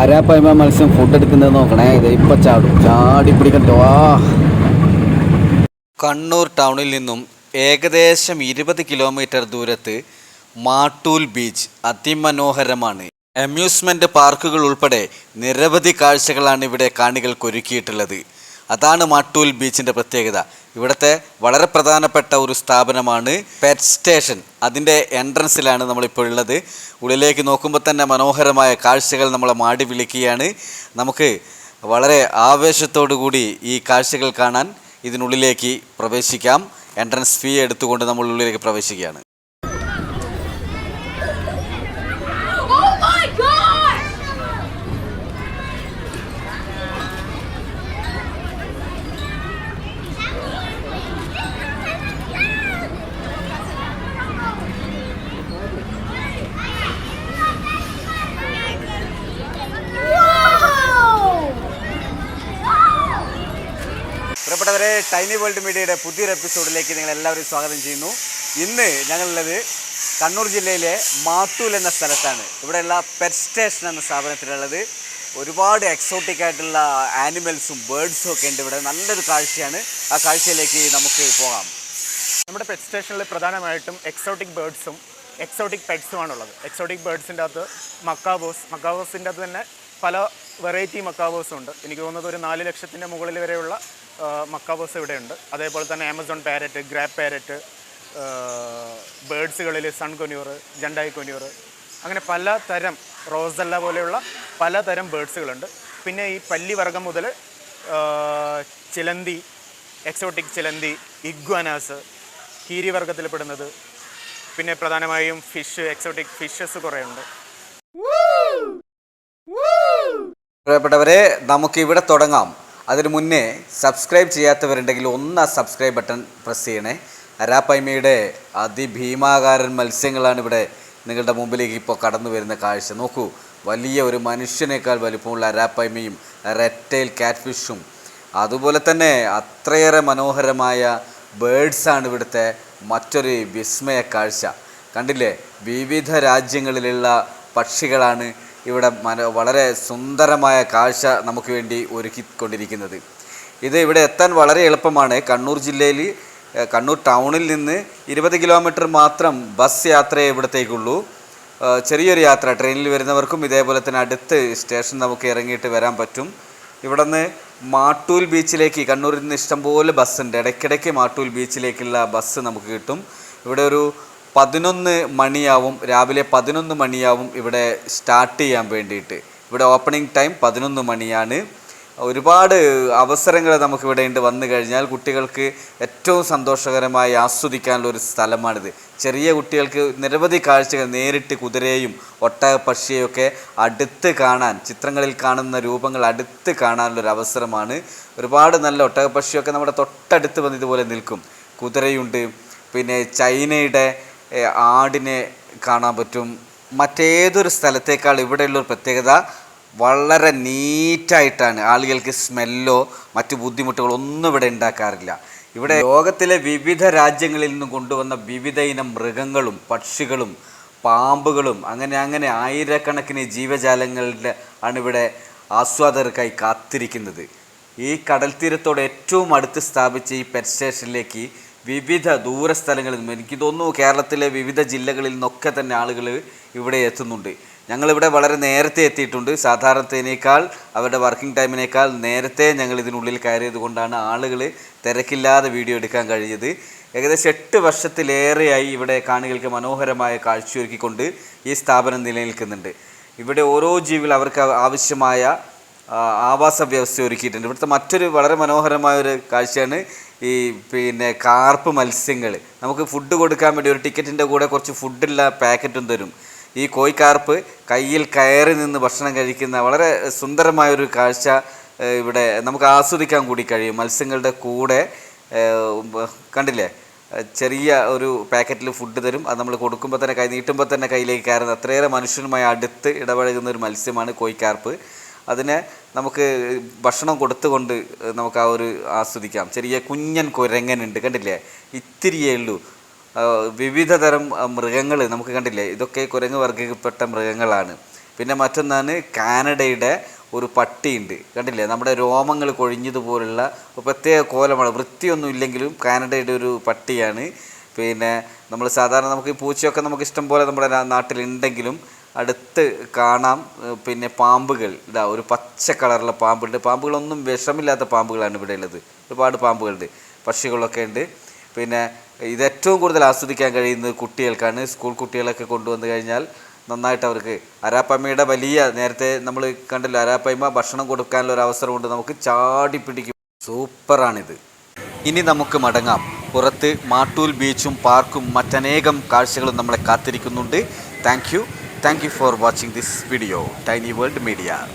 അരാപ്പയ്മ മത്സ്യം ഫുഡ് എടുക്കുന്നത് നോക്കണേ? ഇത് ഇപ്പൊ ചാടും. ചാടി പിടിക്കട്ടോ കണ്ണൂർ ടൗണിൽ നിന്നും ഏകദേശം ഇരുപത് കിലോമീറ്റർ ദൂരത്ത് മാട്ടൂൽ ബീച്ച് അതിമനോഹരമാണ്. അമ്യൂസ്മെന്റ് പാർക്കുകൾ ഉൾപ്പെടെ നിരവധി കാഴ്ചകളാണ് ഇവിടെ കാണികൾക്ക് ഒരുക്കിയിട്ടുള്ളത്. അതാണ് മാട്ടൂൽ ബീച്ചിന്റെ പ്രത്യേകത. ഇവിടുത്തെ വളരെ പ്രധാനപ്പെട്ട ഒരു സ്ഥാപനമാണ് പെറ്റ് സ്റ്റേഷൻ അതിന്റെ എൻട്രൻസിലാണ് നമ്മളിപ്പോൾ ഉള്ളത്. ഉള്ളിലേക്ക് നോക്കുമ്പോൾ തന്നെ മനോഹരമായ കാഴ്ചകൾ നമ്മളെ മാടി വിളിക്കുകയാണ്. നമുക്ക് വളരെ ആവേശത്തോടു കൂടി ഈ കാഴ്ചകൾ കാണാൻ ഇതിനുള്ളിലേക്ക് പ്രവേശിക്കാം. എൻട്രൻസ് ഫീ എടുത്തുകൊണ്ട് നമ്മൾ ഉള്ളിലേക്ക് പ്രവേശിക്കുകയാണ്. പ്രിയപ്പെട്ടവരെ ടൈനി വേൾഡ് മീഡിയയുടെ പുതിയൊരു എപ്പിസോഡിലേക്ക് നിങ്ങൾ എല്ലാവരും സ്വാഗതം ചെയ്യുന്നു. ഇന്ന് ഞങ്ങളുള്ളത് കണ്ണൂർ ജില്ലയിലെ മാത്തൂൽ എന്ന സ്ഥലത്താണ്. ഇവിടെയുള്ള പെറ്റ് സ്റ്റേഷൻ എന്ന സ്ഥാപനത്തിലുള്ളത്. ഒരുപാട് എക്സോട്ടിക് ആയിട്ടുള്ള ആനിമൽസും ബേർഡ്സും ഒക്കെ ഉണ്ട് ഇവിടെ. നല്ലൊരു കാഴ്ചയാണ്. ആ കാഴ്ചയിലേക്ക് നമുക്ക് പോകാം. നമ്മുടെ പെറ്റ് സ്റ്റേഷനിൽ പ്രധാനമായിട്ടും എക്സോട്ടിക് ബേർഡ്സും എക്സോട്ടിക് പെറ്റ്സുമാണുള്ളത് എക്സോട്ടിക് ബേർഡ്സിന്റെ അകത്ത് മക്കാബോസ് മക്കാബോസിന്റെ അകത്ത് തന്നെ പല വെറൈറ്റി മക്കാബോസും ഉണ്ട്. എനിക്ക് തോന്നുന്നത് ഒരു നാല് ലക്ഷത്തിന്റെ മുകളിൽ വരെയുള്ള ഇവിടെ ഇവിടെയുണ്ട്. അതേപോലെ തന്നെ ആമസോൺ പാരറ്റ് ഗ്രാപ്പ് പാരറ്റ് ബേഡ്സുകളിൽ സൺ കൊന്യൂർ ജണ്ടായി കൊന്യൂർ അങ്ങനെ പല തരം റോസല്ല പോലെയുള്ള പലതരം ബേഡ്സുകളുണ്ട്. പിന്നെ ഈ പല്ലി വർഗം മുതൽ ചിലന്തി എക്സോട്ടിക് ചിലന്തി ഇഗ്വാനാസ് കീരി വർഗത്തിൽപ്പെടുന്നത് പിന്നെ പ്രധാനമായും ഫിഷ് എക്സോട്ടിക് ഫിഷസ് കുറേ ഉണ്ട് പ്രിയപ്പെട്ടവരെ നമുക്ക് ഇവിടെ തുടങ്ങാം. അതിനു മുന്നേ സബ്സ്ക്രൈബ് ചെയ്യാത്തവരുണ്ടെങ്കിൽ ഒന്ന് സബ്സ്ക്രൈബ് ബട്ടൺ പ്രസ് ചെയ്യണേ. അരാപ്പൈമയുടെ അതിഭീമാകാരൻ മത്സ്യങ്ങളാണ് ഇവിടെ നിങ്ങളുടെ മുമ്പിലേക്ക് ഇപ്പോൾ കടന്നു വരുന്ന കാഴ്ച. നോക്കൂ വലിയ ഒരു മനുഷ്യനേക്കാൾ വലിപ്പമുള്ള അരാപ്പൈമയും റെറ്റൈൽ കാറ്റ്ഫിഷും അതുപോലെ തന്നെ അത്രയേറെ മനോഹരമായ ബേഡ്സാണ് ഇവിടുത്തെ മറ്റൊരു വിസ്മയ കാഴ്ച. കണ്ടില്ലേ വിവിധ രാജ്യങ്ങളിലുള്ള പക്ഷികളാണ് ഇവിടെ വളരെ സുന്ദരമായ കാഴ്ച നമുക്ക് വേണ്ടി ഒരുക്കിക്കൊണ്ടിരിക്കുന്നത്. ഇത് ഇവിടെ എത്താൻ വളരെ എളുപ്പമാണ്. കണ്ണൂർ ജില്ലയിൽ കണ്ണൂർ ടൗണിൽ നിന്ന് ഇരുപത് കിലോമീറ്റർ മാത്രം ബസ് യാത്രയെ ഇവിടത്തേക്കുള്ളൂ. ചെറിയൊരു യാത്ര. ട്രെയിനിൽ വരുന്നവർക്കും ഇതേപോലെ തന്നെ അടുത്ത് സ്റ്റേഷൻ നമുക്ക് ഇറങ്ങിയിട്ട് വരാൻ പറ്റും. ഇവിടെ നിന്ന് മാട്ടൂൽ ബീച്ചിലേക്ക് കണ്ണൂരിൽ നിന്ന് ഇഷ്ടംപോലെ ബസ്സുണ്ട്. ഇടയ്ക്കിടയ്ക്ക് മാട്ടൂൽ ബീച്ചിലേക്കുള്ള ബസ് നമുക്ക് കിട്ടും. ഇവിടെ ഒരു പതിനൊന്ന് മണിയാവും രാവിലെ പതിനൊന്ന് മണിയാവും ഇവിടെ സ്റ്റാർട്ട് ചെയ്യാൻ വേണ്ടിയിട്ട്. ഇവിടെ ഓപ്പണിംഗ് ടൈം പതിനൊന്ന് മണിയാണ്. ഒരുപാട് അവസരങ്ങൾ നമുക്കിവിടെ ഉണ്ട് വന്നു കഴിഞ്ഞാൽ കുട്ടികൾക്ക് ഏറ്റവും സന്തോഷകരമായി ആസ്വദിക്കാനുള്ള ഒരു സ്ഥലമാണിത്. ചെറിയ കുട്ടികൾക്ക് നിരവധി കാഴ്ചകൾ നേരിട്ട് കുതിരയും ഒട്ടക പക്ഷിയൊക്കെ അടുത്ത് കാണാൻ ചിത്രങ്ങളിൽ കാണുന്ന രൂപങ്ങൾ അടുത്ത് കാണാനുള്ളൊരു അവസരമാണ്. ഒരുപാട് നല്ല ഒട്ടക പക്ഷിയൊക്കെ നമ്മുടെ തൊട്ടടുത്ത് വന്ന് ഇതുപോലെ നിൽക്കും. കുതിരയുണ്ട് പിന്നെ ചൈനയുടെ ആടിനെ കാണാൻ പറ്റും. മറ്റേതൊരു സ്ഥലത്തേക്കാൾ ഇവിടെയുള്ളൊരു പ്രത്യേകത വളരെ നീറ്റായിട്ടാണ്. ആളുകൾക്ക് സ്മെല്ലോ മറ്റു ബുദ്ധിമുട്ടുകളോ ഒന്നും ഇവിടെ ഉണ്ടാക്കാറില്ല. ഇവിടെ ലോകത്തിലെ വിവിധ രാജ്യങ്ങളിൽ നിന്നും കൊണ്ടുവന്ന വിവിധ ഇനം മൃഗങ്ങളും പക്ഷികളും പാമ്പുകളും അങ്ങനെ അങ്ങനെ ആയിരക്കണക്കിന് ജീവജാലങ്ങളുടെ ആണ് ഇവിടെ ആസ്വാദകർക്കായി കാത്തിരിക്കുന്നത്. ഈ കടൽ തീരത്തോട് ഏറ്റവും അടുത്ത് സ്ഥാപിച്ച ഈ പെറ്റ് സ്റ്റേഷനിലേക്ക് വിവിധ ദൂരസ്ഥലങ്ങളിൽ നിന്നും എനിക്ക് തോന്നുന്നു കേരളത്തിലെ വിവിധ ജില്ലകളിൽ നിന്നൊക്കെ തന്നെ ആളുകൾ ഇവിടെ എത്തുന്നുണ്ട്. ഞങ്ങളിവിടെ വളരെ നേരത്തെ എത്തിയിട്ടുണ്ട്. സാധാരണത്തേനേക്കാൾ അവരുടെ വർക്കിംഗ് ടൈമിനേക്കാൾ നേരത്തെ ഞങ്ങൾ ഇതിനുള്ളിൽ കയറിയത് കൊണ്ടാണ് ആളുകൾ തിരക്കില്ലാതെ വീഡിയോ എടുക്കാൻ കഴിഞ്ഞത്. ഏകദേശം എട്ട് വർഷത്തിലേറെയായി ഇവിടെ കാണികൾക്ക് മനോഹരമായ കാഴ്ചയൊരുക്കിക്കൊണ്ട് ഈ സ്ഥാപനം നിലനിൽക്കുന്നുണ്ട്. ഇവിടെ ഓരോ ജീവികൾ അവർക്ക് ആവശ്യമായ ആവാസ വ്യവസ്ഥ ഒരുക്കിയിട്ടുണ്ട് ഇവിടുത്തെ മറ്റൊരു വളരെ മനോഹരമായ ഒരു കാഴ്ചയാണ് ഈ പിന്നെ കാർപ്പ് മത്സ്യങ്ങൾ നമുക്ക് ഫുഡ് കൊടുക്കാൻ വേണ്ടി ഒരു ടിക്കറ്റിന്റെ കൂടെ കുറച്ച് ഫുഡുള്ള പാക്കറ്റും തരും. ഈ കോയിക്കാർപ്പ് കയ്യിൽ കയറി നിന്ന് ഭക്ഷണം കഴിക്കുന്ന വളരെ സുന്ദരമായൊരു കാഴ്ച ഇവിടെ നമുക്ക് ആസ്വദിക്കാൻ കൂടി കഴിയും. മത്സ്യങ്ങളുടെ കൂടെ കണ്ടില്ലേ? ചെറിയ ഒരു പാക്കറ്റിൽ ഫുഡ് തരും. അത് നമ്മൾ കൊടുക്കുമ്പോൾ തന്നെ കൈ നീട്ടുമ്പോൾ തന്നെ കയ്യിലേക്ക് കയറുന്ന അത്രയേറെ മനുഷ്യനുമായി അടുത്ത് ഇടപഴകുന്ന ഒരു മത്സ്യമാണ് കോഴിക്കാർപ്പ് അതിനെ നമുക്ക് ഭക്ഷണം കൊടുത്തുകൊണ്ട് നമുക്ക് ആ ഒരു ആസ്വദിക്കാം. ചെറിയ കുഞ്ഞൻ കുരങ്ങനുണ്ട് കണ്ടില്ലേ? ഇത്തിരിയേ ഉള്ളൂ. വിവിധ തരം മൃഗങ്ങൾ നമുക്ക് കണ്ടില്ലേ? ഇതൊക്കെ കുരങ്ങ് വർഗപ്പെട്ട മൃഗങ്ങളാണ്. പിന്നെ മറ്റൊന്നാണ് കാനഡയുടെ ഒരു പട്ടിയുണ്ട് കണ്ടില്ലേ? നമ്മുടെ രോമങ്ങൾ കൊഴിഞ്ഞതുപോലുള്ള പ്രത്യേക കോലമാണ്. വൃത്തിയൊന്നും ഇല്ലെങ്കിലും കാനഡയുടെ ഒരു പട്ടിയാണ്. പിന്നെ നമ്മൾ സാധാരണ നമുക്ക് ഈ പൂച്ചയൊക്കെ നമുക്ക് ഇഷ്ടം പോലെ നമ്മുടെ നാട്ടിലുണ്ടെങ്കിലും അടുത്ത് കാണാം പിന്നെ പാമ്പുകൾ. ഇതാ ഒരു പച്ച കളറുള്ള പാമ്പുണ്ട് പാമ്പുകളൊന്നും വിഷമില്ലാത്ത പാമ്പുകളാണ് ഇവിടെ ഉള്ളത്. ഒരുപാട് പാമ്പുകളുണ്ട് പക്ഷികളൊക്കെ ഉണ്ട്. പിന്നെ ഇത് ഏറ്റവും കൂടുതൽ ആസ്വദിക്കാൻ കഴിയുന്നത് കുട്ടികൾക്കാണ്. സ്കൂൾ കുട്ടികളൊക്കെ കൊണ്ടുവന്നു കഴിഞ്ഞാൽ നന്നായിട്ട് അവർക്ക് അരാപ്പമ്മയുടെ വലിയ നേരത്തെ നമ്മൾ കണ്ടല്ലോ അരാപ്പമ്മ ഭക്ഷണം കൊടുക്കാനുള്ള ഒരു അവസരമുണ്ട് നമുക്ക് ചാടി പിടിക്കും. സൂപ്പറാണിത്. ഇനി നമുക്ക് മടങ്ങാം. പുറത്ത് മാട്ടൂൽ ബീച്ചും പാർക്കും മറ്റനേകം കാഴ്ചകളും നമ്മളെ കാത്തിരിക്കുന്നുണ്ട്. Thank Thank you for watching this video, Tiny World Media.